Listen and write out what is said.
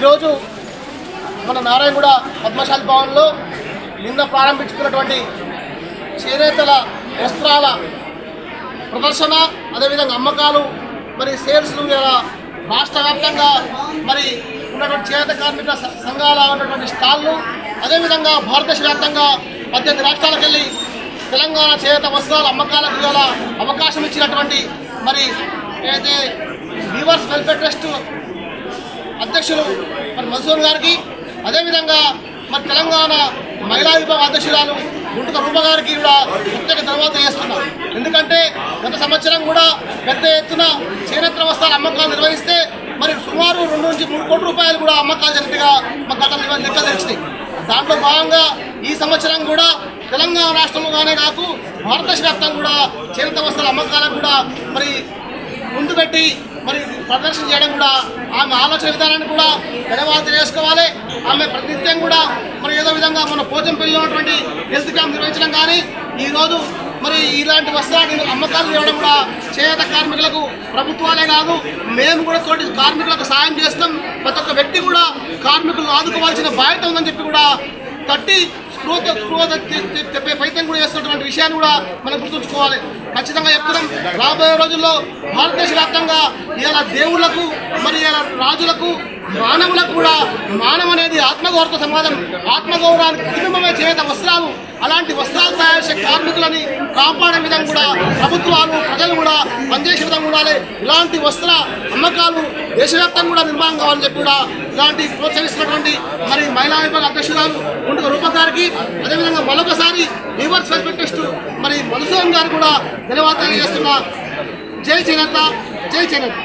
ఈరోజు మన నారాయణగూడ పద్మశాలి భవన్లో నిన్న ప్రారంభించుకున్నటువంటి చేనేతల వస్త్రాల ప్రదర్శన అదేవిధంగా అమ్మకాలు మరి సేల్స్ రాష్ట్ర వ్యాప్తంగా మరి ఉన్నటువంటి చేనేత కార్మిక సంఘాల ఉన్నటువంటి స్టాళ్ళు అదేవిధంగా భారతదేశ వ్యాప్తంగా పద్దెనిమిది రాష్ట్రాలకు వెళ్ళి తెలంగాణ చేత వస్త్రాల అమ్మకాలకు గల అవకాశం ఇచ్చినటువంటి మరి ఏదైతే వీవర్స్ వెల్ఫేర్ ట్రస్ట్ అధ్యక్షులు మరి మన్సూర్ గారికి అదేవిధంగా మరి తెలంగాణ మహిళా విభాగ అధ్యక్షురాలు గుంటుక రూప గారికి కూడా ప్రత్యేక తర్వాత చేస్తున్నాం ఎందుకంటే గత సంవత్సరం కూడా పెద్ద ఎత్తున చేనేత వస్త్రాల అమ్మకాలు నిర్వహిస్తే మరి సుమారు రెండు నుంచి మూడు కోట్ల రూపాయలు కూడా అమ్మకాలు జరిగినట్టుగా మా గత లెక్కలు తెలిసినాయి. దాంట్లో భాగంగా ఈ సంవత్సరం కూడా తెలంగాణ రాష్ట్రంలోనే కాకు భారతదేశ వ్యాప్తంగా కూడా చేనేత వస్త్రాల అమ్మకాలకు కూడా మరి ముందు పెట్టి మరి ప్రదర్శన చేయడం కూడా ఆమె ఆలోచన విధానాన్ని కూడా ధన్యవాదాలు చేసుకోవాలి ఆమె ప్రతినిత్యం కూడా మరి ఏదో విధంగా మన పోచంపల్లిలో ఉన్నటువంటి హెల్త్ క్యాంప్ నిర్వహించడం కానీ ఈరోజు మరి ఇలాంటి వస్త్రాలు అమ్మకాలు ఇవ్వడం కూడా చేత కార్మికులకు ప్రభుత్వాలే కాదు మేము కూడా తోటి కార్మికులకు సాయం చేస్తాం. ప్రతి ఒక్క వ్యక్తి కూడా కార్మికులను ఆదుకోవాల్సిన బాధ్యత ఉందని చెప్పి కూడా తట్టి స్పృహ స్పృహ తె- ప్రయత్నం కూడా చేస్తున్నటువంటి విషయాన్ని కూడా మనం గుర్తుంచుకోవాలి. ఖచ్చితంగా చెప్తున్నాం. రాబోయే రోజుల్లో భారతదేశ వ్యాప్తంగా ఇలా దేవుళ్ళకు మరి ఇలా రాజులకు మానవులకు కూడా మానవ అనేది ఆత్మగౌరవ సమాజం ఆత్మగౌరవానికి కుటుంబమే చేత వస్త్రాలు. అలాంటి వస్త్రాలు తయారు చేసే కార్మికులని కాపాడే విధంగా కూడా ప్రభుత్వాలు ప్రజలు కూడా పనిచేసే విధంగా ఉండాలి. ఇలాంటి వస్త్ర అమ్మకాలు దేశవ్యాప్తంగా కూడా నిర్మాణం కావాలని చెప్పి కూడా ఇలాంటి ప్రోత్సహిస్తున్నటువంటి మరి మహిళా విభాగ అధ్యక్షురాలు ఉండుక రూపక్ గారికి అదేవిధంగా మరొకసారి రివర్స్ వెల్ఫెక్టెస్ట్ మరి మధుసూదన్ గారు కూడా ధన్యవాదాలు చేస్తున్నా జై చేనేత జై చేనేత